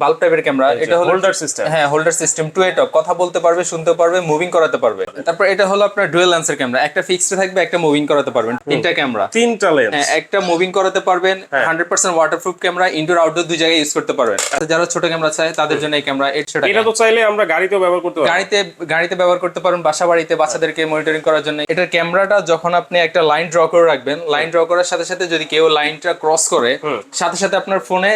Bulb টাইপের camera এটা হলো হোল্ডার সিস্টেম হ্যাঁ হোল্ডার সিস্টেম টু এট কথা বলতে পারবে শুনতে পারবে মুভিং করাতে পারবে। তারপর এটা হলো আপনার ডুয়েল লেন্সের ক্যামেরা একটা ফিক্সড থাকবে একটা মুভিং করাতে পারবেন। তিনটা ক্যামেরা তিনটা লেন্স হ্যাঁ, একটা মুভিং করাতে পারবেন। হ্যাঁ। Hundred percent waterproof camera indoor outdoor দুই জায়গায় ইউজ করতে পারবেন। যারা ছোট ক্যামেরা চায় তাদের জন্য এই ক্যামেরা টাকা এটা তো চাইলে আমরা গাড়িতেও ব্যবহার করতে পারি গাড়িতে গাড়িতে ব্যবহার করতে পারেন বাসা বাড়িতে বাচ্চাদেরকে মনিটরিং করার জন্য। এটার ক্যামেরাটা যখন আপনি একটা লাইন ড্র করে রাখবেন লাইন ড্র করার সাথে সাথে যদি কেউ লাইনটা ক্রস করে সাথে সাথে আপনার ফোনে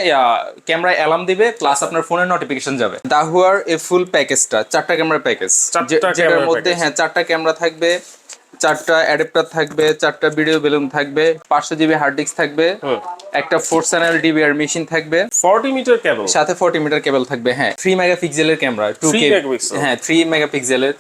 ক্যামেরা অ্যালার্ম দিবে প্লাস আপনার ফোনের নোটিফিকেশন যাবে। দাহুয়ার এ ফুল প্যাকেজটা চারটা ক্যামেরা প্যাকেজ যেটার মধ্যে হ্যাঁ চারটা ক্যামেরা থাকবে চারটা অ্যাডাপ্টার থাকবে চারটা ভিডিও বেলুন থাকবে পাঁচশো জিবি হার্ড ডিস্ক থাকবে একটা ফোর চ্যানেল ডিবিআর মেশিন থাকবে। 40 মিটার কেবল সাথে ফোর্টি মিটার কেবল থাকবে হ্যাঁ থ্রি মেগাপিক্সেলের ক্যামেরা টু 3 হ্যাঁ থ্রি মেগাপিক্সেলের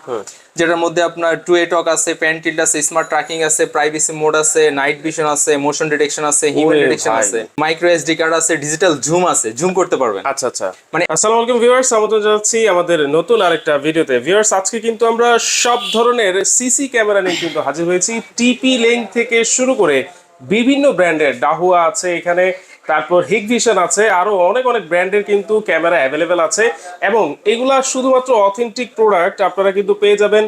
যেটার মধ্যে আপনার টু এটক আছে প্যান টিল্ট আছে স্মার্ট ট্র্যাকিং আছে প্রাইভেসি মোড আছে নাইট ভিশন আছে মোশন ডিটেকশন আছে হিউম্যান ডিটেকশন আছে মাইক্রো এসডি কার্ড আছে ডিজিটাল জুম আছে জুম করতে পারবেন। আচ্ছা আচ্ছা। মানে আসসালামু আলাইকুম ভিউয়ার্স আমন্ত্রণ জানাচ্ছি আমাদের নতুন আরেকটা ভিডিওতে। ভিউয়ার্স আজকে কিন্তু আমরা সব ধরনের সিসি ক্যামেরা নিয়ে কিন্তু হাজির হয়েছি। টিপি লেন্স থেকে শুরু করে বিভিন্ন ব্র্যান্ডের ডাহুয়া আছে এখানে। তারপর হিগভিশন আছে আরও অনেক অনেক ব্র্যান্ডের কিন্তু ক্যামেরা অ্যাভেলেবেল আছে। এবং এগুলা শুধুমাত্র অথেন্টিক প্রোডাক্ট আপনারা কিন্তু পেয়ে যাবেন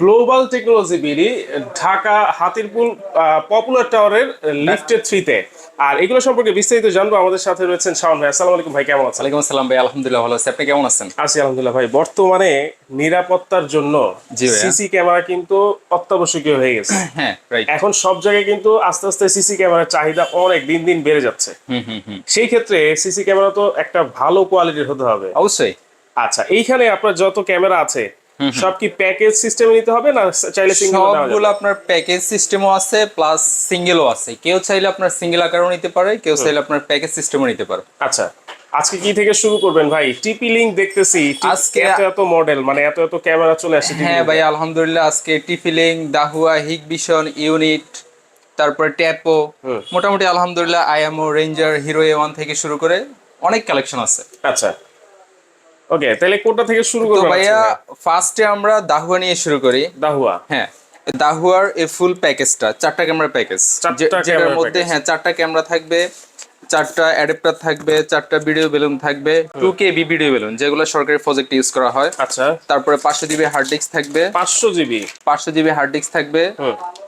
global technology BD, Dhaka Hatirpool popular টাওয়ারের লিফটের থ্রিতে। আর এগুলো সম্পর্কে বিস্তারিত জানব। আমাদের সাথে রয়েছেন শাওন ভাই। আসসালামু আলাইকুম ভাই কেমন আছেন? ওয়ালাইকুম আসসালাম ভাই আলহামদুলিল্লাহ ভালো আছি। আপনি কেমন আছেন? আছি আলহামদুলিল্লাহ ভাই। বর্তমানে নিরাপত্তার জন্য সিসি ক্যামেরা কিন্তু অত্যাবশ্যকীয় হয়ে গেছে। হ্যাঁ রাইট এখন সব জায়গায় কিন্তু আস্তে আস্তে সিসি ক্যামেরার চাহিদা অনেক দিন দিন বেড়ে যাচ্ছে। হুম হুম হুম। সেই ক্ষেত্রে সিসি ক্যামেরা তো একটা ভালো কোয়ালিটির হতে হবে। অবশ্যই। আচ্ছা এইখানে আপনার যত ক্যামেরা আছে সব কি প্যাকেজ সিস্টেমে নিতে হবে না চাইলে সিঙ্গেল সবগুলো আপনার প্যাকেজ সিস্টেমও আছে প্লাস সিঙ্গেলও আছে। কেউ চাইলে আপনার সিঙ্গেল আকারও নিতে পারে কেউ চাইলে আপনার প্যাকেজ সিস্টেমও নিতে পারে। আচ্ছা আজকে কি থেকে শুরু করবেন ভাই? টিপি লিংক দেখতেছি আজকে- এত এত মডেল মানে এত এত ক্যামেরা চলে আসছে হ্যাঁ ভাই আলহামদুলিল্লাহ আজকে টিফিলিং দাহুয়া হিগবিশন ইউনিট তারপরে ট্যাপো মোটামুটি আলহামদুলিল্লাহ IMO ranger hero A one থেকে শুরু করে অনেক কালেকশন আছে। আচ্ছা। ওকে তাহলে কোনটা থেকে শুরু করব ভাইয়া ফার্স্টে আমরা দাহুয়া নিয়ে শুরু করি। দাহুয়া। হ্যাঁ দাহুয়ার এ ফুল প্যাকেজটা চারটা ক্যামেরা প্যাকেজ যেটার মধ্যে হ্যাঁ চারটা ক্যামেরা থাকবে। চারটা অ্যাডাপ্টার থাকবে চারটা ভিডিও বেলুন থাকবে two K B video balun যেগুলো সরকারি প্রজেক্ট ইউজ করা হয়। আচ্ছা। তারপরে পাঁচশো জিবি হার্ড ডিস্ক থাকবে। পাঁচশো জিবি পাঁচশো জিবি হার্ড ডিস্ক থাকবে।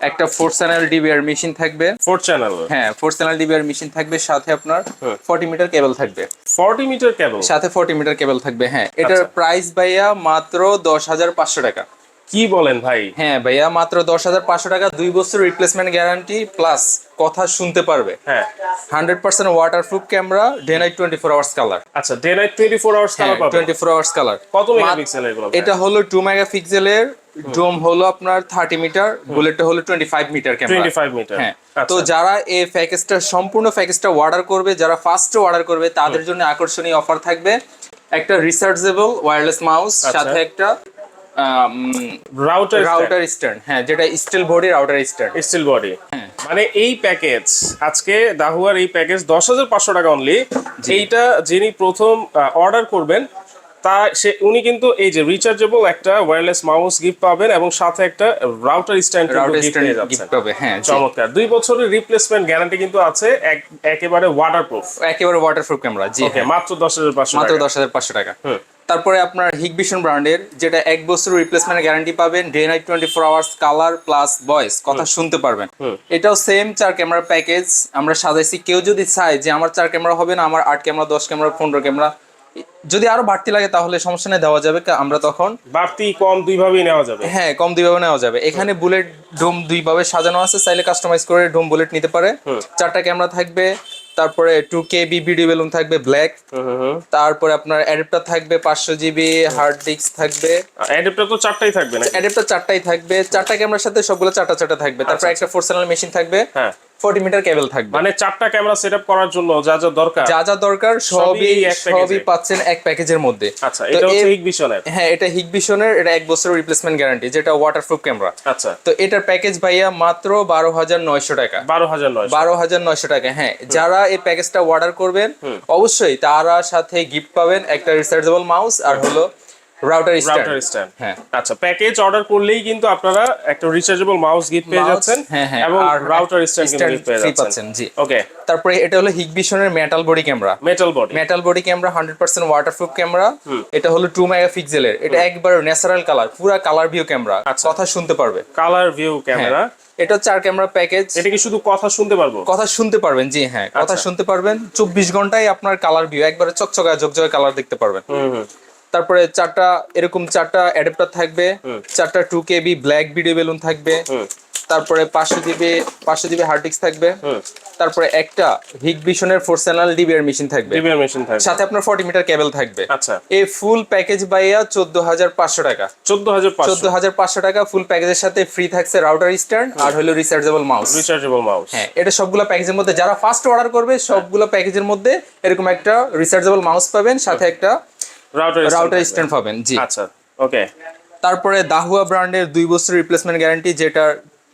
একটা ফোর চ্যানেল ডিবিআর মেশিন থাকবে। ফোর চ্যানেল হ্যাঁ ফোর চ্যানেল ডিবিআর মেশিন থাকবে সাথে আপনার ফর্টি মিটার কেবল থাকবে। ফর্টি মিটার কেবল সাথে ফর্টি মিটার কেবল থাকবে হ্যাঁ। এটার আচ্ছা। প্রাইস ভাইয়া মাত্র দশ হাজার পাঁচশো টাকা। কি বলেন ভাই? হ্যাঁ ভাইয়া মাত্র দশ হাজার পাঁচশো টাকা দুই বছর রিপ্লেসমেন্ট গ্যারান্টি প্লাস কথা শুনতে পারবে। হ্যাঁ। Hundred percent water proof camera day night twenty four hours colour আচ্ছা day night twenty four hours colour twenty four hours colour কত মেগাপিক্সেল এগুলো এটা হলো টু মেগাপিক্সেলের ডোম হলো আপনার থার্টি মিটার বুলেটটা হলো twenty five metre twenty five metre হ্যাঁ। আচ্ছা। তো যারা এই প্যাকেজটা সম্পূর্ণ প্যাকেজটা অর্ডার করবে যারা ফার্স্ট অর্ডার করবে তাদের জন্য আকর্ষণীয় অফার থাকবে একটা রিসার্চেবল ওয়্যারলেস মাউস। সাথে একটা রাউটার রাউটার স্ট্যান্ড হ্যাঁ যেটা steel body router stand steel body. মানে এই প্যাকেজ আজকে দাহুয়ার এই প্যাকেজ দশ হাজার পাঁচশো টাকা অনলি এইটা যিনি প্রথম অর্ডার করবেন তা সে উনি কিন্তু এই যে রিচার্জেবল একটা ওয়্যারলেস মাউস গিফট পাবেন এবং সাথে একটা রাউটার স্ট্যান্ড গিফট পাবে হ্যাঁ চমৎকার। দুই বছরের রিপ্লেসমেন্ট গ্যারান্টি কিন্তু আছে একেবারে ওয়াটারপ্রুফ একেবারে ওয়াটারপ্রুফ ক্যামেরা জি ওকে হ্যাঁ। মাত্র দশ হাজার পাঁচশো মাত্র টাকা। দশ হাজার পাঁচশো টাকা। হুম। তারপরে আপনার হিগভিশন ব্র্যান্ডের যেটা এক বছর রিপ্লেসমেন্ট গ্যারান্টি পাবেন day night twenty four hours colour plus voice কথা শুনতে পারবেন। এটাও সেম চার ক্যামেরা প্যাকেজ আমরা সাজাইছি। কেউ যদি চায় যে আমার চার ক্যামেরা হবে না আমার আট ক্যামেরা দশ ক্যামেরা পনেরো ক্যামেরা যদি আরও বাড়তি লাগে তাহলে সমস্যা নেই দেওয়া যাবে। আমরা তখন বাড়তি কম দুই দুইভাবেই নেওয়া যাবে। হ্যাঁ কম দুইভাবে নেওয়া যাবে। এখানে বুলেট ডোম দুইভাবে সাজানো আছে চাইলে কাস্টমাইজ করে ডোম বুলেট নিতে পারে। চারটা ক্যামেরা থাকবে তারপরে two K B video balun থাকবে ব্ল্যাক তারপরে আপনার অ্যাডাপ্টার থাকবে পাঁচশো জিবি হার্ড ডিস্ক থাকবে। অ্যাডাপ্টার তো চারটাই থাকবে না অ্যাডাপ্টার চারটাই থাকবে চারটা ক্যামেরার সাথে সবগুলো চারটা চারটা থাকবে। তারপর একটা ফোর চ্যানেল মেশিন থাকবে। হ্যাঁ। ফোর্টি মিটার কেবল থাকবে। মানে চারটা ক্যামেরা সেটআপ করার জন্য যা যা দরকার যা যা দরকার সবই সবই পাচ্ছেন এক প্যাকেজের মধ্যে। আচ্ছা এটা হচ্ছে হিগভিশনের হ্যাঁ এটা হিগভিশনের এটা এক বছরের রিপ্লেসমেন্ট গ্যারান্টি যেটা ওয়াটারপ্রুফ ক্যামেরা আচ্ছা। তো এটার প্যাকেজ ভাইয়া মাত্র বারো হাজার নয়শো টাকা। বারো হাজার নয় বারো হাজার নয়শো টাকা হ্যাঁ। যারা এই প্যাকেজটা অর্ডার করবেন অবশ্যই তারা সাথে গিফট পাবেন একটা রিচার্জেবল মাউস আর হলো রাউটার রাউটার স্ট্যান্ড হ্যাঁ। আচ্ছা প্যাকেজ অর্ডার করলেই কিন্তু আপনারা একটা রিচার্জেবল মাউস গিফট পেয়ে যাচ্ছেন হ্যাঁ, হ্যাঁ, এবং রাউটার স্ট্যান্ড gift পেয়ে যাচ্ছেন। জি। ওকে তারপরে এটা হলো হিগবিশনের metal body camera metal body metal body camera hundred percent waterproof camera এটা হলো টু মেগাপিক্সেলের এটা একবার ন্যাচারাল কালার পুরা কালার ভিউ ক্যামেরা। কথা শুনতে পারবে। Colour view camera. এটা চার ক্যামেরা প্যাকেজ এটা কি শুধু কথা শুনতে পারব? কথা শুনতে পারবেন জি হ্যাঁ। কথা আচ্ছা। শুনতে পারবেন। চব্বিশ ঘন্টায় আপনার কালার ভিউ একবারে চকচকা ঝকঝকে কালার দেখতে পারবেন। তারপরে চারটা এরকম চারটা অ্যাডাপ্টার থাকবে চারটা two KB black video balun থাকবে তারপরে পাঁচশো জিবি পাঁচশো জিবি হার্ড ডিস্ক থাকবে তারপরে একটা হিগ ভিশনের ফোর চ্যানেল ডিবিআর মেশিন থাকবে। ডিবিআর মেশিন থাকবে। সাথে আপনার ফর্টি মিটার কেবল থাকবে। আচ্ছা। এই ফুল প্যাকেজ বাইয়া চোদ্দ হাজার পাঁচশো টাকা। চোদ্দ হাজার চোদ্দ পাঁচশো হাজার পাঁচশো টাকা ফুল প্যাকেজের সাথে ফ্রি থাকছে রাউটার স্ট্যান্ড আর হলো রিচার্জেবল মাউস রিচার্জেবল মাউস হ্যাঁ এটা সবগুলো প্যাকেজের মধ্যে যারা ফার্স্ট অর্ডার করবে সবগুলো প্যাকেজের মধ্যে এরকম একটা রিচার্জেবল মাউস পাবেন সাথে একটা রাউটার স্ট্যান্ড পাবেন জি। আচ্ছা ওকে তারপরে দাহুয়া ব্র্যান্ডের দুই বছর রিপ্লেসমেন্ট গ্যারান্টি যেটা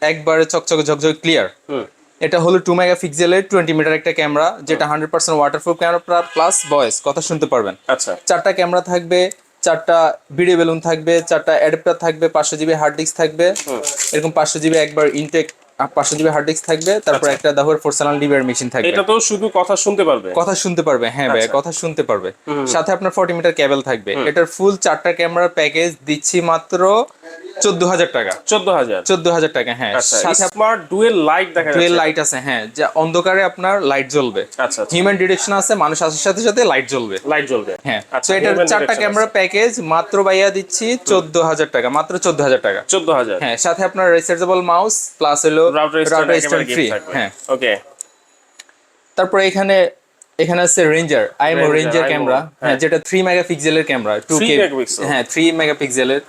একবারে চকচকে ঝকঝকে ক্লিয়ার এটা হলো টু মেগা পিক্সেলের টোয়েন্টি মিটার একটা ক্যামেরা যেটা hundred percent waterproof camera plus voice কথা শুনতে পারবেন। আচ্ছা। চারটা ক্যামেরা থাকবে চারটা ভিডিও বেলুন থাকবে চারটা অ্যাডাপ্টার থাকবে পাঁচশো জিবি হার্ড ডিস্ক থাকবে। এরকম পাঁচশো জিবি একবার ইনটেক পাঁচশো জিবি হার্ড ডিস্ক থাকবে তারপর একটা দাহুয়ার ফোরসানাল ডিবিআর মেশিন থাকবে। এটা তো শুধু কথা শুনতে পারবে? কথা শুনতে পারবে হ্যাঁ ভাই আচ্ছা। কথা শুনতে পারবে। সাথে আপনার ফর্টি মিটার কেবল থাকবে। এটার ফুল চারটা ক্যামেরার প্যাকেজ দিচ্ছি মাত্র চোদ্দ হাজার টাকা। চোদ্দ হাজার চোদ্দ হাজার টাকা হ্যাঁ। আচ্ছা সাথে স্মার্ট ডুয়েল লাইট দেখা যাচ্ছে। লাইট আছে হ্যাঁ যা অন্ধকারে আপনার লাইট জ্বলবে। আচ্ছা আচ্ছা। হিউম্যান ডিরেকশন আছে মানুষ আসার সাথে সাথে লাইট জ্বলবে। লাইট জ্বলবে। হ্যাঁ আচ্ছা এটার চারটা ক্যামেরা প্যাকেজ মাত্র বাইয়া দিচ্ছি চোদ্দ হাজার টাকা মাত্র চোদ্দ হাজার টাকা। চোদ্দ হাজার হ্যাঁ সাথে আপনার রিচার্জেবল মাউস প্লাস হলো রাউটার স্ট্যান্ড ফ্রি হ্যাঁ। ওকে তারপরে এখানে এখানে আছে রেঞ্জার আইএমও রেঞ্জার ক্যামেরা হ্যাঁ। যেটা থ্রি মেগাপিক্সেলের ক্যামেরা টু 3 কে? হ্যাঁ থ্রি মেগাপিক্সেলের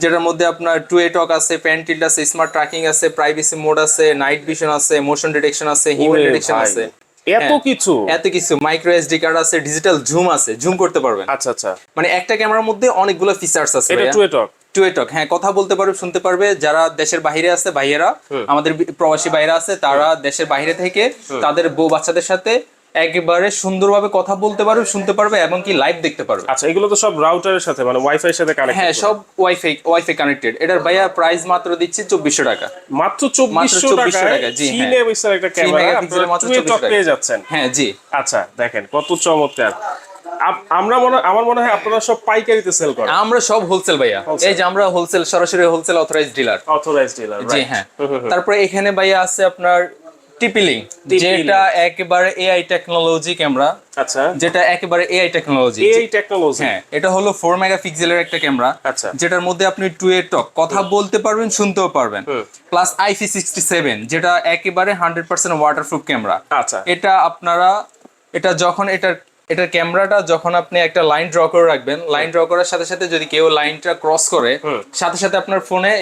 যেটার মধ্যে আপনার টু এ টক আছে প্যান্টিল্ড আছে স্মার্ট ট্র্যাকিং আছে প্রাইভেসি মোড আছে নাইট ভিশন আছে মোশন ডিটেকশন আছে হিউম্যান ডিটেকশন আছে। এত হ্যাঁ। কিছু? এত কিছু। মাইক্রো এসডি কার্ড আছে ডিজিটাল জুম আছে জুম করতে পারবেন। আচ্ছা আচ্ছা। মানে একটা ক্যামেরার মধ্যে অনেকগুলো ফিচার্স আছে এটা। টু টক টুয়েটক হ্যাঁ কথা বলতে পারবে শুনতে পারবে। যারা দেশের বাইরে আছে ভাইয়েরা আমাদের প্রবাসী বাইরে আছে তারা দেশের বাইরে থেকে তাদের বউ বাচ্চাদের সাথে একেবারে সুন্দরভাবে কথা বলতে পারবে শুনতে পারবে এবং কি লাইভ দেখতে পারবে। আচ্ছা এগুলো তো সব রাউটারের সাথে মানে ওয়াইফাই এর সাথে কানেক্ট হ্যাঁ সব ওয়াইফাই ওয়াইফাই কানেক্টেড এটার ভাইয়া প্রাইস মাত্র দিচ্ছি চব্বিশশো টাকা। মাত্র 2400 টাকা, জি, থ্রি হ্যাঁ। মেগাপিক্সেল একটা ক্যামেরা 2400 টাকা। পেয়ে যাচ্ছেন। হ্যাঁ জি। আচ্ছা দেখেন কত চমৎকার। আমরা মনে আমার মনে হয় আপনারা সব পাইকারিতে সেল করেন। আমরা সব হোলসেল ভাইয়া। এই যে আমরা হোলসেল সরাসরি wholesale authorize dealer authorized dealer জি হ্যাঁ। তারপরে এখানে ভাইয়া আছে আপনার টিপিলিং যেটা একেবারে এআই টেকনোলজি ক্যামেরা আচ্ছা। যেটা একেবারে এআই টেকনোলজি এআই টেকনোলজি হ্যাঁ এটা হলো ফোর মেগাপিক্সেলের একটা ক্যামেরা আচ্ছা। যেটার মধ্যে আপনি টু এ টক কথা বলতে পারবেন শুনতেও পারবেন। প্লাস আইপি সিক্সটি সেভেন যেটা একেবারে হান্ড্রেড পার্সেন্ট ওয়াটারপ্রুফ ক্যামেরা আচ্ছা। এটা আপনারা এটা যখন এটার এটার ক্যামেরাটা যখন আপনি একটা লাইন ড্র করে রাখবেন লাইন ড্র করার সাথে সাথে যদি কেউ লাইনটা ক্রস করে সাথে সাথে আপনার ফোনে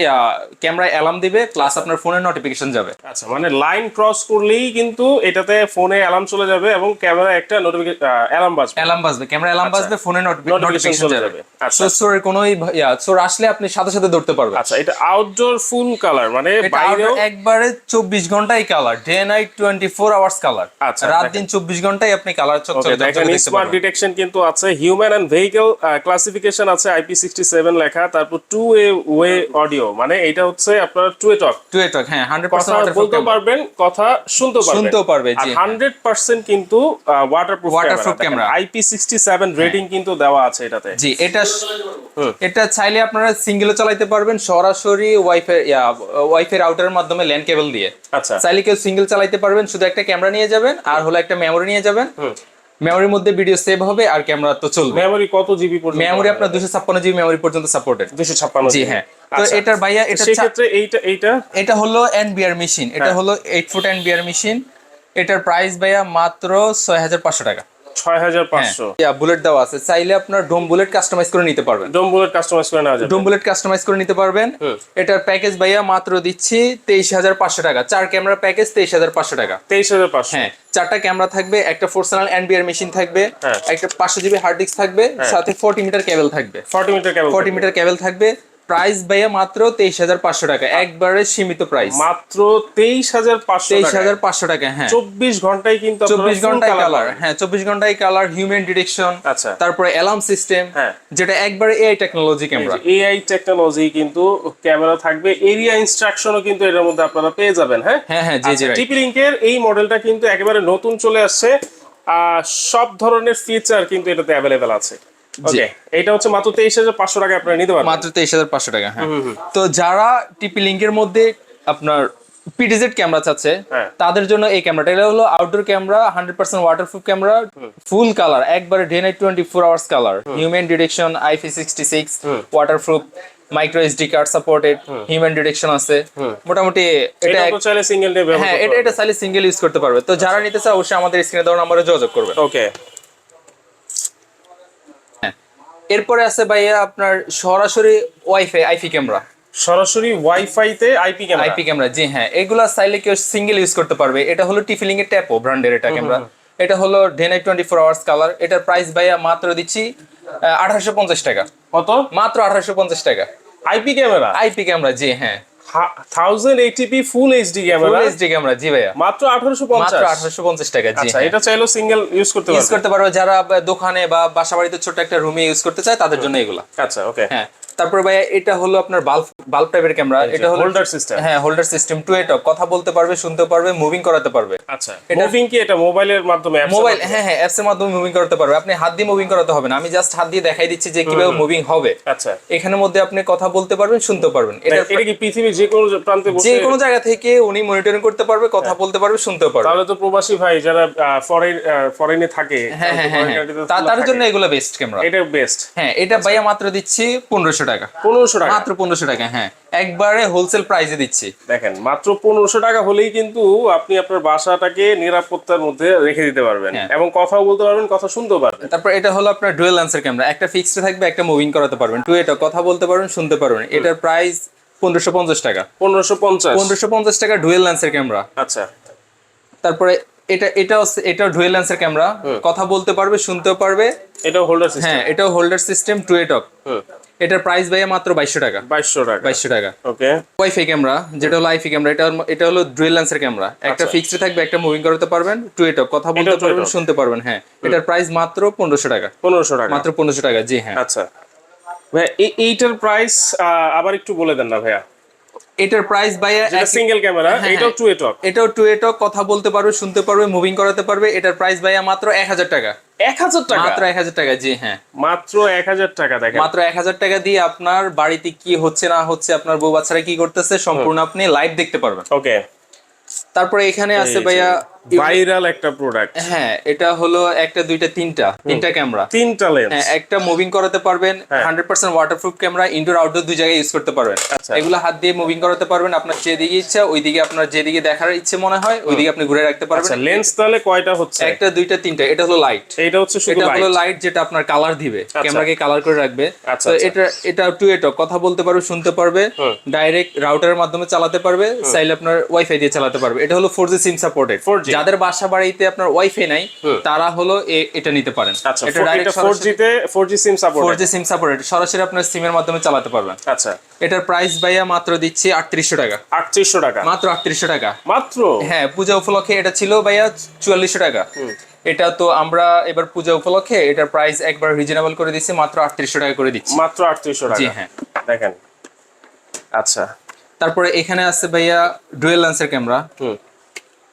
ক্যামেরায় অ্যালার্ম দিবে প্লাস আপনার ফোনে নোটিফিকেশন যাবে। আচ্ছা মানে লাইন ক্রস করলেই কিন্তু এটাতে ফোনে অ্যালার্ম চলে যাবে এবং ক্যামেরা একটা নোটিফিকেশন অ্যালার্ম বাজবে। অ্যালার্ম বাজবে ক্যামেরা অ্যালার্ম বাজবে ফোনে নোটিফিকেশন চলে যাবে। আচ্ছা। সো সোরের কোনো ইয়া সোর আসলে আপনি সাথে সাথে ধরতে পারবেন। আচ্ছা এটা আউটডোর ফুল কালার মানে এটা বাইরেও একবারে চব্বিশ ঘন্টাই colour day night twenty four hours colour আচ্ছা, রাত দিন চব্বিশ ঘন্টাই আপনি কালার চকচকে স্মার্ট ডিটেকশন কিন্তু আছে। হিউম্যান এন্ড ভেহিকল ক্লাসিফিকেশন আছে আইপি সিক্সটি সেভেন লেখা তারপর টু এ ওয়ে অডিও মানে এটা হচ্ছে আপনার টু এ টক টু এটক হ্যাঁ হান্ড্রেড কথা বলতে পারবেন কথা শুনতেও পারবেন। শুনতেও পারবে, জি, হ্যাঁ। হান্ড্রেড পার্সেন্ট কিন্তু waterproof Waterproof camera. IP sixty seven rating কিন্তু দেওয়া আছে এটাতে। জি এটা এটা চাইলে আপনারা সিঙ্গেলও চালাতে পারবেন সরাসরি ওয়াইফাই ওয়াইফাই রাউটারের মাধ্যমে ল্যান্ড কেবল দিয়ে। আচ্ছা। চাইলে কেউ সিঙ্গেল চালাতে পারবেন শুধু একটা ক্যামেরা নিয়ে যাবেন আর হলো একটা মেমোরি নিয়ে যাবেন। মেমোরির মধ্যে ভিডিও সেভ হবে আর ক্যামেরা তো চলবে। মেমোরি কত জিবি পর্যন্ত মেমোরি আপনার দুশো ছাপ্পান্ন জিবি মেমোরি পর্যন্ত সাপোর্টেড দুশো ছাপ্পান্ন জি হ্যাঁ। তো এটার ভাইয়া এটা ক্ষেত্রে সেক্ষেত্রে এইটা এইটা? এটা হলো এনবিআর মেশিন এটা হ্যাঁ। হলো 8 ফুট এনবিআর মেশিন এটার প্রাইস ভাইয়া মাত্র ছয় হাজার পাঁচশো টাকা। ছয় হাজার পাঁচশো বুলেট দেওয়া আছে। চাইলে আপনার ডোম বুলেট কাস্টমাইজ করে নিতে পারবেন। ডোম বুলেট কাস্টমাইজ করে নেওয়া যাবে। ডোম বুলেট কাস্টমাইজ করে নিতে পারবেন। এটার প্যাকেজ ভাইয়া মাত্র দিচ্ছি তেইশ হাজার পাঁচশো টাকা। চার ক্যামেরা প্যাকেজ তেইশ হাজার পাঁচশো টাকা। তেইশ হাজার পাঁচশো। হ্যাঁ চারটা ক্যামেরা থাকবে একটা ফোরসানাল এনবিআর মেশিন থাকবে হ্যাঁ। একটা পাঁচশো জিবি হার্ড ডিস্ক থাকবে সাথে ফোর্টি মিটার কেবল থাকবে। Forty metre cable forty metre cable থাকবে। প্রাইস ভাইয়া মাত্র তেইশ হাজার পাঁচশো টাকা। একবারে সীমিত প্রাইস। মাত্র তেইশ হাজার পাঁচশো তেইশ হাজার পাঁচশো টাকা হ্যাঁ। চব্বিশ ঘন্টায় কিন্তু চব্বিশ ঘন্টায় কালার হ্যাঁ চব্বিশ ঘন্টায় কালার হিউম্যান ডিটেকশন আচ্ছা। তারপরে অ্যালার্ম সিস্টেম হ্যাঁ। যেটা একবারে AI technology camera AI technology কিন্তু ক্যামেরা থাকবে। এরিয়া ইনস্ট্রাকশনও কিন্তু এটার মধ্যে আপনারা পেয়ে যাবেন হ্যাঁ? হ্যাঁ হ্যাঁ জি জি। টিপি লিঙ্কের এই মডেলটা কিন্তু একেবারে নতুন চলে আসছে। আহ, সব ধরনের ফিচার কিন্তু এটাতে অ্যাভেলেবেল আছে। ওকে এটা হচ্ছে মাত্র টাকা আপনারা নিতে পারবেন। মাত্র তেইশ হাজার পাঁচশো টাকা হ্যাঁ। তো যারা টিপি মধ্যে আপনার পিডিজেড ক্যামেরা চাচ্ছে হ্যাঁ। তাদের জন্য এই ক্যামেরাটা এটা হলো outdoor camera hundred percent waterproof camera full colour একবারে day night twenty four hours colour human IP sixty six waterproof micro SD card supported human detection আছে। মোটামুটি এটা এটা চাইলে সিঙ্গেল ডে হ্যাঁ এটা এটা চাইলে সিঙ্গেল ইউজ করতে পারবে। তো যারা নিতে চায় অবশ্যই আমাদের স্ক্রিনে দেওয়া নাম্বারে যোগাযোগ করবে ওকে এরপরে আছে ভাইয়া আপনার সরাসরি ওয়াইফাই আইপি ক্যামেরা। সরাসরি ওয়াইফাই তে আইপি ক্যামেরা। আইপি ক্যামেরা জি হ্যাঁ। এগুলা চাইলে কেউ সিঙ্গেল ইউজ করতে পারবে। এটা হলো টিফিলিং এর ট্যাপো ব্র্যান্ডের এটা ক্যামেরা। এটা হলো day night twenty four hours colour এটার প্রাইস ভাইয়া মাত্র দিচ্ছি আঠারোশো পঞ্চাশ টাকা। কত? মাত্র আঠারোশো পঞ্চাশ টাকা। IP camera? আইপি ক্যামেরা জি হ্যাঁ। Thousand eighty p full HD full camera HD camera জি ভাইয়া। মাত্র আঠারোশো মাত্র পঞ্চাশ আঠারোশো পঞ্চাশ টাকা জি। আচ্ছা এটা চাইলেও সিঙ্গেল ইউজ করতে ইউজ করতে পারবে যারা দোকানে বা বাসা বাড়িতে ছোট একটা রুমে ইউজ করতে চায় তাদের জন্য এগুলা। আচ্ছা ওকে হ্যাঁ। তারপর ভাইয়া এটা হলো আপনার বাল্ব বাল্ব টাইপের ক্যামেরা এটা হলো হোল্ডার সিস্টেম হ্যাঁ হোল্ডার সিস্টেম টু এট। কথা বলতে পারবে শুনতে পারবে মুভিং করাতে পারবে। আচ্ছা মুভিং কি এটা? মোবাইলের মাধ্যমে মোবাইল হ্যাঁ হ্যাঁ অ্যাপস এর মাধ্যমে মুভিং করাতে পারবে। আপনি হাত দিয়ে মুভিং করাতে হবে না। আমি জাস্ট হাত দিয়ে দেখাই দিচ্ছি যে কীভাবে মুভিং হবে। আচ্ছা। এখানের মধ্যে আপনি কথা বলতে পারবেন শুনতে পারবেন। এটা এটা কি পৃথিবীর যে কোনো প্রান্তে বসে যে কোনো জায়গা থেকে উনি মনিটরিং করতে পারবে কথা বলতে পারবে শুনতে পারবে। তাহলে তো প্রবাসী ভাই যারা ফরেন ফরেনে থাকে হ্যাঁ হ্যাঁ হ্যাঁ হ্যাঁ। তার জন্য এগুলো বেস্ট ক্যামেরা এটা বেস্ট হ্যাঁ এটা ভাইয়া মাত্র দিচ্ছি পনেরোশো টাকা। পনেরোশো টাকা। মাত্র পনেরোশো টাকা হ্যাঁ। একবারে হোলসেল প্রাইসে দিচ্ছি। দেখেন মাত্র পনেরোশো টাকা হলেই কিন্তু আপনি আপনার বাসাটাকে নিরাপত্তার মধ্যে রেখে দিতে পারবেন হ্যাঁ। এবং কথাও বলতে পারবেন কথা শুনতেও পারবেন। তারপর এটা হলো আপনার ডুয়েল লেন্সের ক্যামেরা একটা ফিক্সড থাকবে একটা মুভিং করাতে পারবেন। টু এটা কথা বলতে পারবেন শুনতে পারবেন। এটার প্রাইস পনেরোশো পঞ্চাশ টাকা। পনেরোশো পঞ্চাশ। পনেরোশো পঞ্চাশ টাকা ডুয়েল লেন্সের ক্যামেরা আচ্ছা। তারপরে এটা এটাও এটাও ডুয়েল লেন্সের ক্যামেরা কথা বলতে পারবে শুনতেও পারবে। এটাও হোল্ডার সিস্টেম হ্যাঁ এটাও হোল্ডার সিস্টেম টু এটক এটার প্রাইস ভাইয়া মাত্র বাইশশো টাকা। বাইশশো টাকা। বাইশশো টাকা। ওকে ওয়াইফাই ক্যামেরা যেটা হলো আইফি ক্যামেরা এটা এটা হলো ডুয়েল লেন্সের ক্যামেরা একটা। ফিক্সড থাকবে একটা মুভিং করতে পারবেন টু এটক কথা বলতে পারবেন শুনতে পারবেন হ্যাঁ। এটার প্রাইস মাত্র পনেরোশো টাকা। পনেরোশো টাকা। মাত্র পনেরোশো টাকা জি হ্যাঁ। আচ্ছা। ভাইয়া এই- এইটার প্রাইস আবার একটু বলে দেন না ভাইয়া। এটার প্রাইস ভাইয়া সিঙ্গেল ক্যামেরা হ্যাঁ, এটাও হ্যাঁ। টু এটক এটাও টু এটক কথা বলতে পারবে শুনতে পারবে মুভিং করাতে পারবে এটার প্রাইস ভাইয়া মাত্র এক হাজার টাকা। এক হাজার টাকা? মাত্র এক হাজার টাকা জি হ্যাঁ। মাত্র এক হাজার টাকা দেখেন। মাত্র এক হাজার টাকা দিয়ে আপনার বাড়িতে কি হচ্ছে না হচ্ছে আপনার বউ বাচ্চারা কি করতেছে সম্পূর্ণ আপনি লাইভ দেখতে পারবেন। ওকে তারপরে এখানে আছে ভাইয়া ভাইরাল একটা প্রোডাক্ট হ্যাঁ এটা হলো একটা দুইটা তিনটা তিনটা ক্যামেরা তিনটা লেন্স হ্যাঁ একটা মুভিং করাতে পারবেন হ্যাঁ। Hundred percent waterproof camera indoor outdoor দুই জায়গায় ইউজ করতে পারবেন। আচ্ছা। এগুলো হাত দিয়ে মুভিং করাতে পারবেন আপনার যেদিকে ইচ্ছা ওইদিকে আপনার যেদিকে দেখার ইচ্ছে মনে হয় ওইদিকে আপনি ঘুরে রাখতে আচ্ছা লেন্স তাহলে কয়টা হচ্ছে? একটা দুইটা তিনটা এটা হলো লাইট এইটা হচ্ছে শুধু এটা হলো লাইট লাইট যেটা আপনার কালার দিবে ক্যামেরাকে কালার করে রাখবে। আচ্ছা, তো আচ্ছা। এটা এটা টু এটো কথা বলতে পারবে শুনতে পারবে ডাইরেক্ট রাউটারের মাধ্যমে চালাতে পারবে চাইলে আপনার ওয়াইফাই দিয়ে চালাতে পারবে। এটা হলো four G SIM supported 4G যাদের বাসা বাড়িতে আপনার ওয়াইফাই নাই তারা হলো এটা নিতে পারেন। আচ্ছা এটা ডাইরেক্ট ফোর জিতে four SIM support four G SIM supported সরাসরি আপনার সিমের মাধ্যমে চালাতে পারবেন। আচ্ছা। এটার প্রাইস ভাইয়া মাত্র দিচ্ছি আটত্রিশশো টাকা। আটত্রিশশো টাকা? মাত্র আটত্রিশশো টাকা। মাত্র? হ্যাঁ পূজা উপলক্ষে এটা ছিল ভাইয়া চুয়াল্লিশশো টাকা। এটা তো আমরা এবার পূজা উপলক্ষে এটার প্রাইস একবার রিজনেবল করে দিচ্ছি মাত্র আটত্রিশশো টাকা করে দিচ্ছি। মাত্র আটত্রিশশো জি টাকা হ্যাঁ। দেখেন। আচ্ছা। তারপরে এখানে আছে ভাইয়া ডুয়েল লেন্সের ক্যামেরা হুম এটা Dual হলো- lens।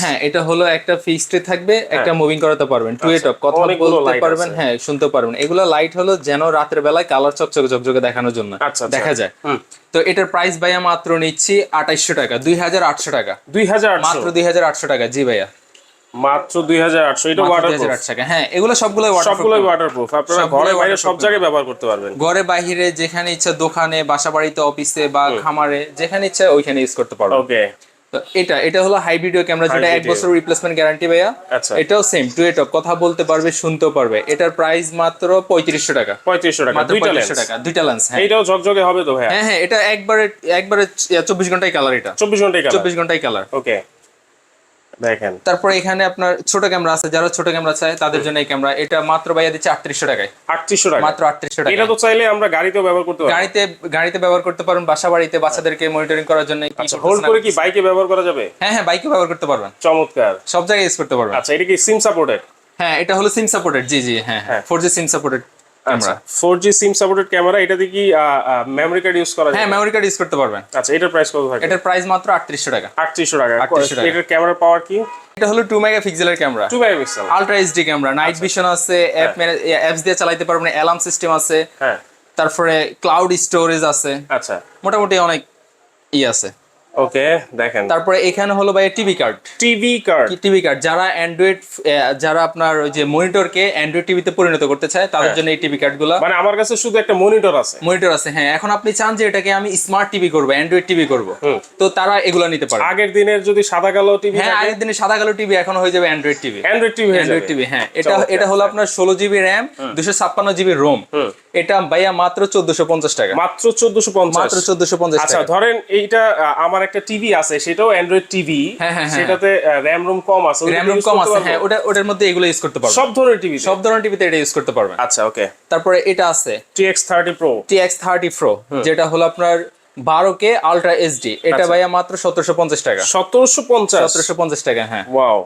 হ্যাঁ এটা হলো একটা ফিক্সড থাকবে একটা মুভিং করাতে পারবেন টু আচ্ছা, এটক কথা বলতে পারবেন হ্যাঁ শুনতে পারবেন। এগুলো লাইট হলো যেন রাতের বেলায় কালার চকচকে চকচকে দেখানোর জন্য। আচ্ছা, আচ্ছা। দেখা যায়। তো এটার প্রাইস ভাইয়া মাত্র নিচ্ছি আঠাইশশো টাকা দুই হাজার আটশো টাকা। দুই হাজার আটশো। মাত্র দুই হাজার আটশো টাকা জি ভাইয়া। মাত্র দুই হাজার আটশো এটা মাত্র ওয়াটার 2800 টাকা হ্যাঁ এগুলো সবগুলো সবগুলোই ওয়াটার প্রুফ আপনারা ঘরে বাইরে সব জায়গায় ব্যবহার করতে পারবেন। ঘরে বাইরে যেখানে ইচ্ছা দোকানে বাসা বাড়িতে অফিসে বা খামারে যেখানে ইচ্ছা ওইখানে ইউজ করতে পারব ওকে এটা এটা হলো হাইব্রিড ক্যামেরা যেটা এক বছর রিপ্লেসমেন্ট গ্যারান্টি ভাইয়া আচ্ছা। এটাও সেম টু এটা কথা বলতে পারবে শুনতে পারবে। এটার প্রাইস মাত্র পঁয়ত্রিশশো টাকা। পঁয়ত্রিশশো টাকা দুইটা লেন্স টাকা দুইটা লেন্স হ্যাঁ। এটাও ঝকঝকে হবে তো ভাইয়া? হ্যাঁ হ্যাঁ এটা একবারে একবারে চব্বিশ ঘন্টায় কালার এটা। চব্বিশ ঘন্টায় কালার চব্বিশ ঘন্টায় কালার ওকে দেখেন। তারপরে এখানে আপনার ছোট ক্যামেরা আছে যারা ছোট ক্যামেরা চায় তাদের জন্য এই ক্যামেরা। এটা মাত্র ভাইয়া দিচ্ছে আটত্রিশশো টাকায়। আটত্রিশশো টাকা মাত্র আটত্রিশশো টাকা এটা তো চাইলে আমরা গাড়িতেও ব্যবহার করতে পারি গাড়িতে গাড়িতে ব্যবহার করতে পারেন বাসা বাড়িতে বাচ্চাদেরকে মনিটরিং করার জন্য কি আচ্ছা হোল্ড করে কি বাইকে ব্যবহার করা যাবে? হ্যাঁ হ্যাঁ বাইকে ব্যবহার করতে পারবেন। চমৎকার। সব জায়গায় ইউজ করতে পারবেন। আচ্ছা এটা কি সিম সাপোর্টেড হ্যাঁ এটা হলো সিম সাপোর্টেড জি জি হ্যাঁ হ্যাঁ four G SIM supported camera four G SIM supported camera এটাতে কি মেমরি কার্ড ইউজ করা যায়? হ্যাঁ মেমোরি কার্ড ইউজ করতে পারবেন। আচ্ছা এটার প্রাইস কত থাকে? এটার প্রাইস মাত্র আটত্রিশশো টাকা। আটত্রিশশো টাকা। 3800 টাকা। এটার ক্যামেরার পাওয়ার কি? এটা হলো টু মেগা পিক্সেলের camera two megapixel ultra HD camera night vision আছে অ্যাপ অ্যাপস দিয়ে চালাতে পারবেন অ্যালার্ম সিস্টেম আছে। হ্যাঁ। তারপরে ক্লাউড স্টোরেজ আছে। আচ্ছা। মোটামুটি অনেক ই আছে। ওকে দেখেন। তারপরে এখানে হলো ভাই TV card. TV card. TV card. যারা অ্যান্ড্রয়েড যারা আপনার ওই যে মনিটরকে অ্যান্ড্রয়েড টিভিতে পরিণত করতে চায় তাদের জন্য এই টিভি কার্ডগুলো। মানে আমার কাছে শুধু একটা মনিটর আছে। মনিটর আছে হ্যাঁ। এখন আপনি চান যে এটাকে আমি স্মার্ট টিভি করব অ্যান্ড্রয়েড টিভি করব। তো তারা এগুলো নিতে পারে আগের দিনের যদি সাদা কালো টিভি হ্যাঁ আগের দিনে সাদা কালো টিভি এখন হয়ে যাবে অ্যান্ড্রয়েড টিভি। অ্যান্ড্রয়েড টিভি হয়ে অ্যান্ড্রয়েড টিভি হ্যাঁ। এটা এটা হলো আপনার ষোলো জিবি র্যাম দুশো ছাপ্পান্ন জিবি রোম। এটা ভাইয়া মাত্র চোদ্দশো পঞ্চাশ টাকা। মাত্র চোদ্দশো পঞ্চাশ। মাত্র চোদ্দশো পঞ্চাশ আচ্ছা ধরেন এইটা আমার একটা টিভি আছে সেটাও অ্যান্ড্রয়েড টিভি হ্যাঁ, হ্যাঁ, হ্যাঁ। সেটাতে র্যাম রুম কম আছে র্যাম রোম কম আছে হ্যাঁ ওটা ওটার মধ্যে এগুলো ইউজ করতে পারবেন সব ধরনের টিভি সব ধরনের টিভিতে এটা ইউজ করতে পারবে আচ্ছা ওকে তারপরে এটা আছে। TX thirty pro T X thirty pro যেটা হলো আপনার বারো কে আলট্রা এইচডি এটা আচ্ছা। ভাইয়া মাত্র সতেরোশো পঞ্চাশ টাকা। সতেরোশো পঞ্চাশ? সতেরোশো পঞ্চাশ টাকা হ্যাঁ। ওয়াও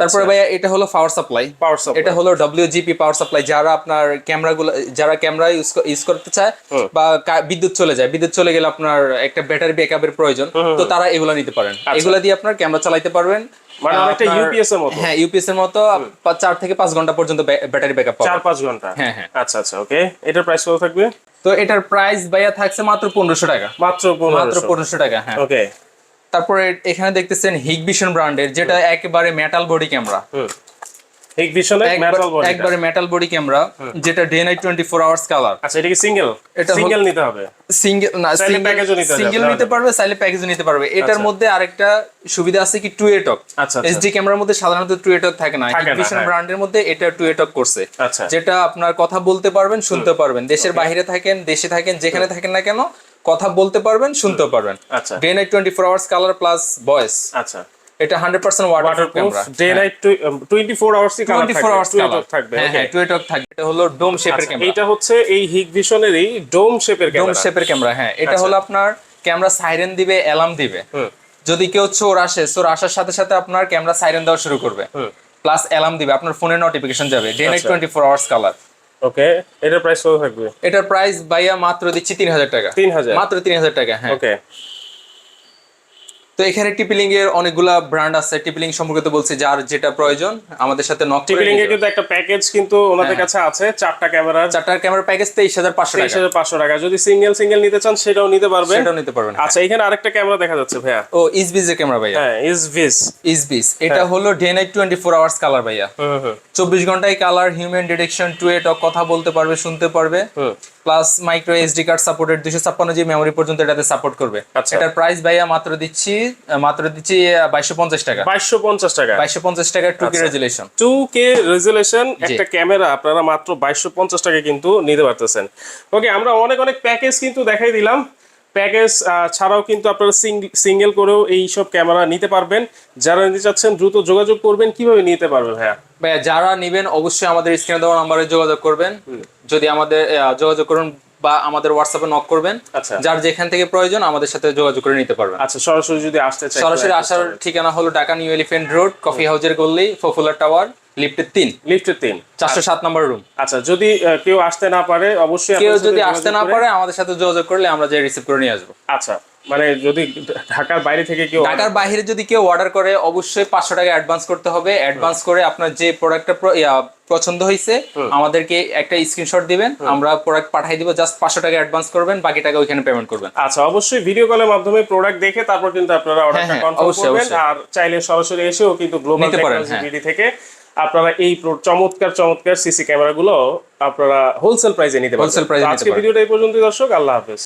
তারপরে ভাইয়া এটা হলো পাওয়ার সাপ্লাই পাওয়ার সাপ্লাই এটা হলো ডব্লিউজিপি পাওয়ার সাপ্লাই যারা আপনার ক্যামেরাগুলো যারা ক্যামেরা ইউজ করতে চায় বা বিদ্যুৎ চলে যায় বিদ্যুৎ চলে গেলে আপনার একটা ব্যাটারি ব্যাকআপের প্রয়োজন তো তারা এগুলো নিতে পারেন। এগুলো দিয়ে আপনার ক্যামেরা চালাতে পারবেন। আচ্ছা। মানে অনেকটা UPS এর মতো। হ্যাঁ ইউপিএস এর মতো। পা- চার থেকে পাঁচ ঘণ্টা পর্যন্ত ব্যাটারি ব্যাকআপ পাবেন। পাঁচ ঘণ্টা। হ্যাঁ, হ্যাঁ। আচ্ছা আচ্ছা ওকে এটার প্রাইস কত থাকবে? তো এটার প্রাইস ভাইয়া থাকছে মাত্র পনেরোশো টাকা। মাত্র মাত্র পনেরোশো। পনেরোশো টাকা হ্যাঁ। ওকে তারপরে এখানে দেখতেছেন হিগভিশন ব্র্যান্ডের যেটা একেবারে মেটাল বডি ক্যামেরা হিগ ভিশনের মেটাল বডি একবারে মেটাল বডি ক্যামেরা যেটা day night twenty four hours colour আচ্ছা এটা কি সিঙ্গেল এটা সিঙ্গেল নিতে হবে? সিঙ্গেল না সিঙ্গেল নিতে পারবে চাইলে প্যাকেজও নিতে পারবে। এটার আচ্ছা। মধ্যে আরেকটা সুবিধা আছে কি টু এটক আচ্ছা, আচ্ছা। ক্যামেরার মধ্যে সাধারণত টু এটক থাকে না। থাকে না, হিগভিশন হ্যাঁ। ব্র্যান্ডের মধ্যে এটা টু এটক করছে। আচ্ছা। যেটা আপনার কথা বলতে পারবেন শুনতে পারবেন। দেশের বাইরে থাকেন দেশে থাকেন যেখানে থাকেন না কেন কথা বলতে পারবেন শুনতেও পারবেন। আচ্ছা। Day night twenty four hours colour plus voice আচ্ছা। এটা hundred percent waterproof waterproof camera day night twenty four hours colour twenty four hours থাকবে থাকবে হ্যাঁ okay। হ্যাঁ থাকবে। এটা হলো ডোম শেপের ক্যামেরা এটা হচ্ছে এই হিগ ভিশনেরই ডোম শেপের ডোম শেপের ক্যামেরা হ্যাঁ। এটা আচ্ছা। হলো আপনার ক্যামেরা সাইরেন দিবে অ্যালার্ম দিবে। যদি কেউ চোর আসে চোর আসার সাথে সাথে আপনার ক্যামেরা সাইরেন দেওয়া শুরু করবে। প্লাস অ্যালার্ম দিবে আপনার ফোনে নোটিফিকেশন যাবে। ডে নাইট আচ্ছা। Twenty four hours colour okay এটার প্রাইস কত থাকবে? এটার প্রাইস ভাইয়া মাত্র দিচ্ছি তিন হাজার টাকা। 3000 মাত্র তিন হাজার টাকা হ্যাঁ। ওকে। তো এখানে টিপিলিং এর অনেকগুলা ব্র্যান্ড আছে। টিপিলিং সম্পর্কে তো বলছি যার যেটা প্রয়োজন আমাদের সাথে নক টিপিলিং এর কিন্তু একটা প্যাকেজ কিন্তু ওনাদের কাছে আছে চারটা ক্যামেরা চারটা ক্যামেরা প্যাকেজ তেইশ হাজার পাঁচশো তেইশ টাকা হাজার পাঁচশো টাকা। যদি সিঙ্গেল সিঙ্গেল নিতে চান সেটাও নিতে পারবেন। সেটাও নিতে পারবেন আচ্ছা এখানে আরেকটা ক্যামেরা দেখা যাচ্ছে ভাইয়া। ও ইসবিজ এর ক্যামেরা ভাইয়া। হ্যাঁ ইজ ভিস ইসবিস এটা হলো day night twenty four hours colour ভাইয়া। হুম হুম। চব্বিশ ঘন্টায় colour human detection two at কথা বলতে পারবে শুনতে পারবে। হুম। Plus micro SD card supported দুশো ছাপ্পান্ন জি মেমোরি পর্যন্ত এটাতে সাপোর্ট করবে। আচ্ছা। এটার প্রাইস ভাইয়া মাত্র দিচ্ছি মাত্র দিচ্ছি বাইশশো পঞ্চাশ টাকা। বাইশশো পঞ্চাশ টাকা। বাইশো পঞ্চাশ টাকা two. K resolution two K resolution একটা ক্যামেরা আপনারা মাত্র বাইশশো পঞ্চাশ টাকা কিন্তু নিতে পারতেছেন। ওকে আমরা অনেক অনেক প্যাকেজ কিন্তু দেখাই দিলাম। প্যাকেজ ছাড়াও কিন্তু আপনারা সিঙ্গেল করেও এই সব ক্যামেরা নিতে পারবেন। যারা নিতে চাচ্ছেন দ্রুত যোগাযোগ করবেন। কীভাবে নিতে পারবেন ভাইয়া? ভাইয়া যারা নেবেন অবশ্যই আমাদের স্ক্রিনে দেওয়া নাম্বারে যোগাযোগ করবেন। যদি আমাদের যোগাযোগ করুন বা আমাদের হোয়াটসঅ্যাপে নক করবেন। আচ্ছা। যার যেখান থেকে প্রয়োজন আমাদের সাথে যোগাযোগ করে নিতে পারবেন। আচ্ছা সরাসরি যদি আসতে চাই সরাসরি আসার ঠিকানা হলো Dhaka new elephant road coffee হাউজের গল্লি ফফুলার টাওয়ার লিফটের তিন। লিফটের তিন। চারশো সাত নম্বর রুম। আচ্ছা যদি কেউ আসতে না পারে অবশ্যই কেউ যদি আসতে না পারে আমাদের সাথে যোগাযোগ করলে আমরা যে রিসিভ করে নিয়ে আসব। আচ্ছা। মানে যদি ঢাকার বাইরে থেকে কেউ ঢাকার বাইরে যদি কেউ অর্ডার করে অবশ্যই পাঁচশো টাকা অ্যাডভান্স করতে হবে। অ্যাডভান্স করে আপনার যে প্রোডাক্টটা পছন্দ হয়েছে আমাদেরকে একটা স্ক্রিনশট দিবেন। আমরা প্রোডাক্ট পাঠিয়ে দিব জাস্ট পাঁচশো টাকা অ্যাডভান্স করবেন বাকি টাকা ওইখানে পেমেন্ট করবেন। আচ্ছা অবশ্যই ভিডিও কলের মাধ্যমে প্রোডাক্ট দেখে তারপর কিন্তু আপনারা অর্ডারটা হ্যাঁ, কনফার্ম অবশ্যই, করবেন। অবশ্যই। আর চাইলে সরাসরি এসেও কিন্তু গ্লোবাল নিতে পারেন, টেকনোলজি হ্যাঁ। থেকে আপনারা এই চমৎকার চমৎকার সিসি ক্যামেরাগুলো আপনারা হোলসেল প্রাইসে নিতে পারবেন। এ তো নিতে আজকে ভিডিওটা এই পর্যন্তই দর্শক। আল্লাহ হাফেজ।